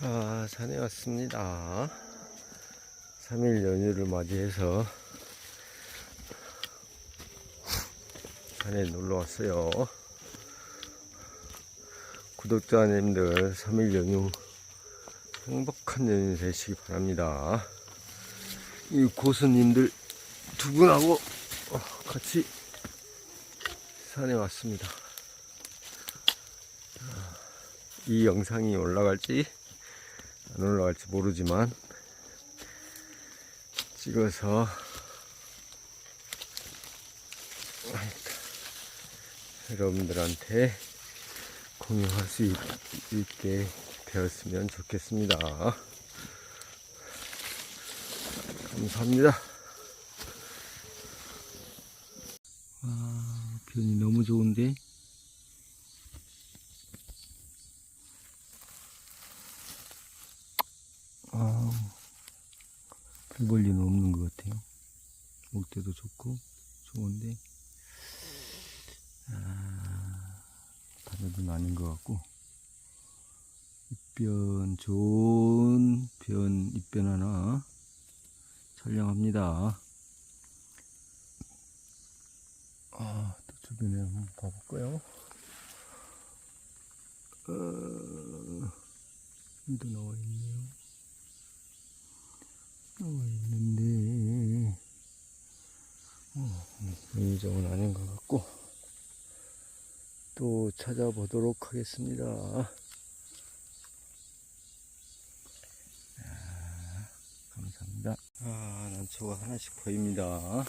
아, 산에 왔습니다. 3일 연휴를 맞이해서 산에 놀러 왔어요. 구독자님들 3일 연휴 행복한 연휴 되시기 바랍니다. 이 고수님들 두 분하고 같이 산에 왔습니다. 이 영상이 올라갈지 안 올라갈지 모르지만 찍어서 여러분들한테 공유할 수 있, 있게 되었으면 좋겠습니다. 감사합니다. 아, 변이 너무 좋은데? 별 볼일은 없는 것 같아요. 목대도 좋고, 좋은데, 아, 바다는 아닌 것 같고, 입변, 좋은 변, 입변 하나 촬영합니다. 아, 또 주변에 한번 가볼까요? 어, 여기도 나와 있네 이 정은 아닌 것 같고, 또 찾아보도록 하겠습니다. 아, 감사합니다. 아, 난초가 하나씩 보입니다.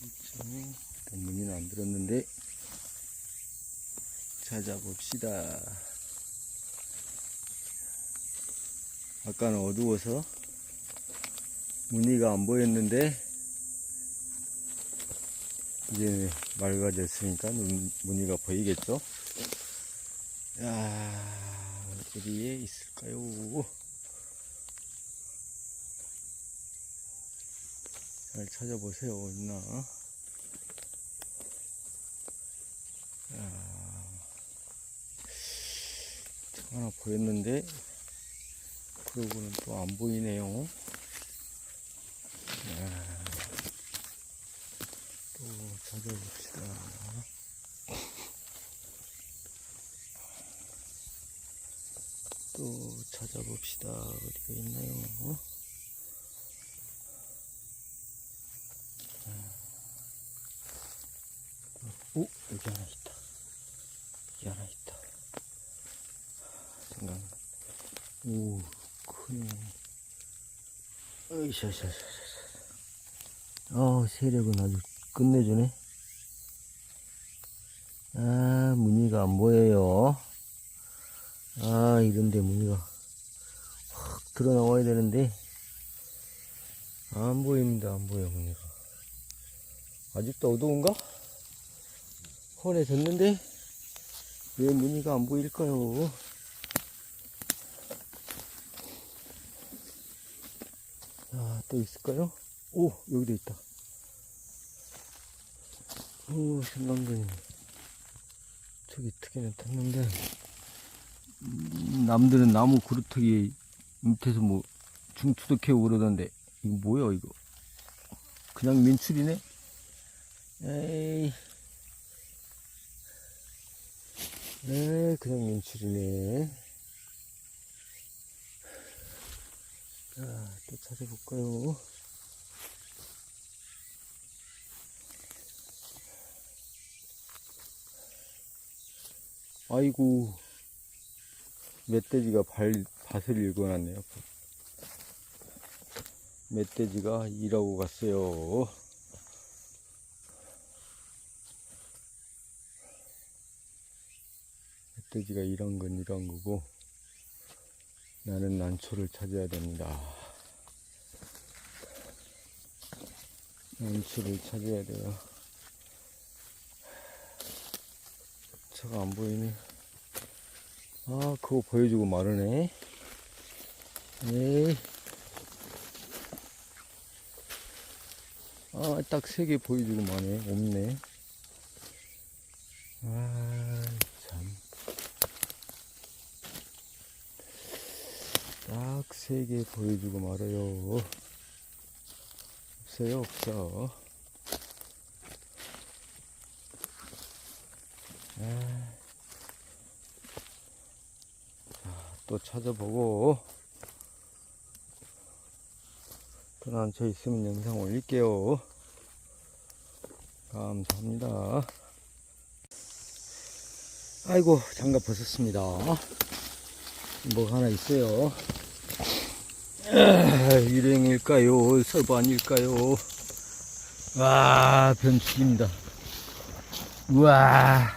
일단 문이는 안 들었는데, 찾아봅시다. 아까는 어두워서 무늬가 안 보였는데 이제 맑아졌으니까 눈- 무늬가 보이겠죠? 야 어디에 있을까요? 잘 찾아보세요. 있나? 야, 하나 보였는데 그러고는 또 안 보이네요. 아, 또 찾아봅시다. 또 찾아봅시다. 어디가 있나요? 오, 여기 하나 있다. 여기 하나 있다. 생각. 오, 크네. 으이샤샤샤샤. 어, 세력은 아주 끝내주네. 아, 무늬가 안 보여요. 아, 이런데 무늬가 확 드러나와야 되는데, 안 보입니다. 안 보여, 무늬가. 아직도 어두운가? 헌해졌는데, 왜 무늬가 안 보일까요? 자, 또 있을까요? 오, 여기도 있다. 오, 생강근이. 저기 특이는 탔는데, 음, 남들은 나무 그루터기 밑에서 뭐, 중투덕해 오르던데, 이거 뭐야, 이거? 그냥 민출이네? 에이. 에이, 그냥 민출이네. 자, 또 찾아볼까요? 아이고, 멧돼지가 발, 밭을 읽어놨네요. 멧돼지가 일하고 갔어요. 멧돼지가 일한 건 일한 거고, 나는 난초를 찾아야 됩니다. 난초를 찾아야 돼요. 차가 안 보이네. 아, 그거 보여주고 마르네. 에이. 아, 딱 세 개 보여주고 마네. 없네. 아, 참. 세개 보여주고 말아요. 없어요, 없어. 아. 자, 또 찾아보고 또 난저 있으면 영상 올릴게요. 감사합니다. 아이고 장갑 벗었습니다. 뭐 하나 있어요. 아, 일행일까요? 설반일까요? 와, 변 죽입니다. 우와.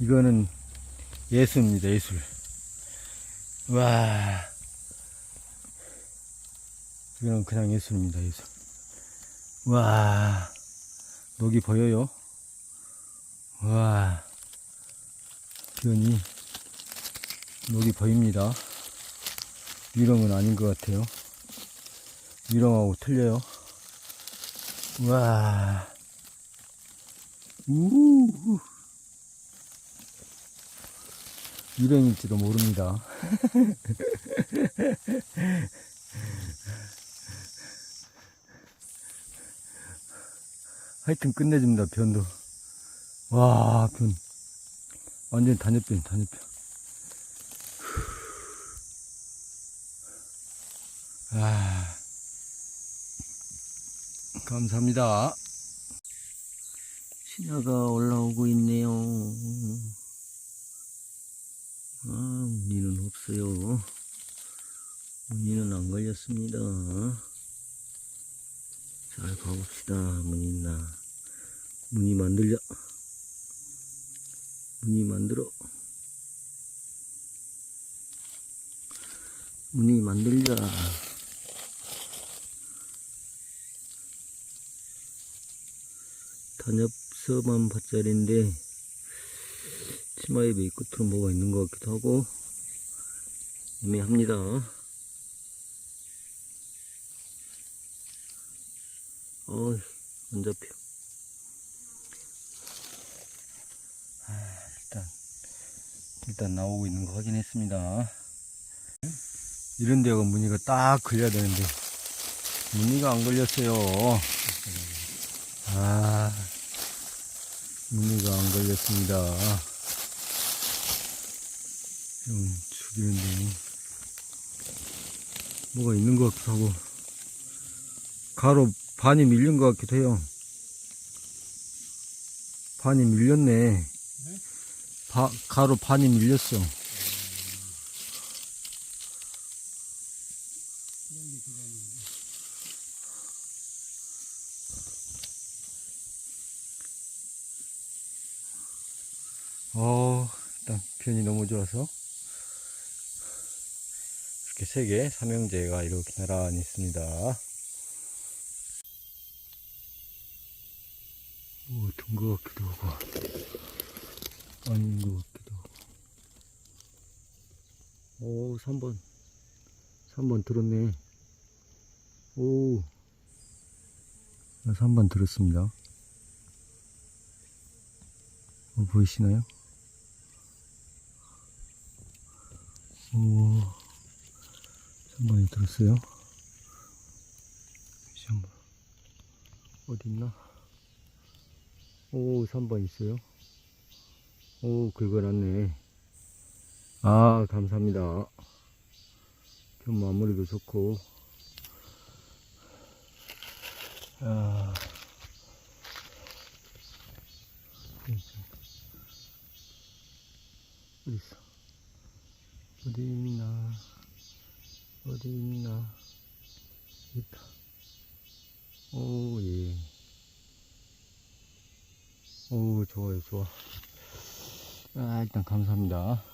이거는 예술입니다, 예술. 와. 이거는 그냥 예술입니다, 예술. 와. 녹이 보여요? 와. 변이 녹이 보입니다. 위렁은 아닌 것 같아요. 위렁하고 틀려요. 와. 우. 위렁일지도 모릅니다. 하여튼 끝내줍니다, 변도. 와, 변. 완전 단엽변, 단엽변. 아, 감사합니다. 신화가 올라오고 있네요. 아, 무늬는 없어요. 무늬는 안 걸렸습니다. 잘 가봅시다. 무늬 있나. 무늬 만들려. 무늬 만들어. 무늬 만들자. 단엽서만 밭자리인데 치마에 메 끝으로 뭐가 있는 것 같기도 하고 애매합니다. 어이 안 잡혀. 아, 일단 일단 나오고 있는 거 확인했습니다. 이런 데가 무늬가 딱 걸려야 되는데 무늬가 안 걸렸어요. 아, 무늬가 안 걸렸습니다. 좀 죽이는데 뭐가 있는 것 같기도 하고 가로 반이 밀린 것 같기도 해요. 반이 밀렸네. 바, 가로 반이 밀렸어. 어, 일단 편이 너무 좋아서 이렇게 세 개 삼형제가 이렇게 나란히 있습니다. 오, 든것 같기도 하고 아닌 것 같기도 하고. 오, 3번. 3번 들었네. 오. 3번 들었습니다. 어, 보이시나요? 오, 3번이 들었어요. 다시 한 번. 어디 있나? 오, 3번 있어요. 오, 긁어놨네. 아, 감사합니다. 좀 마무리도 좋고. 아. 어디 있어? 어디 있나? 어디 있나? 있다. 오, 예. 오, 좋아요, 좋아. 아, 일단 감사합니다.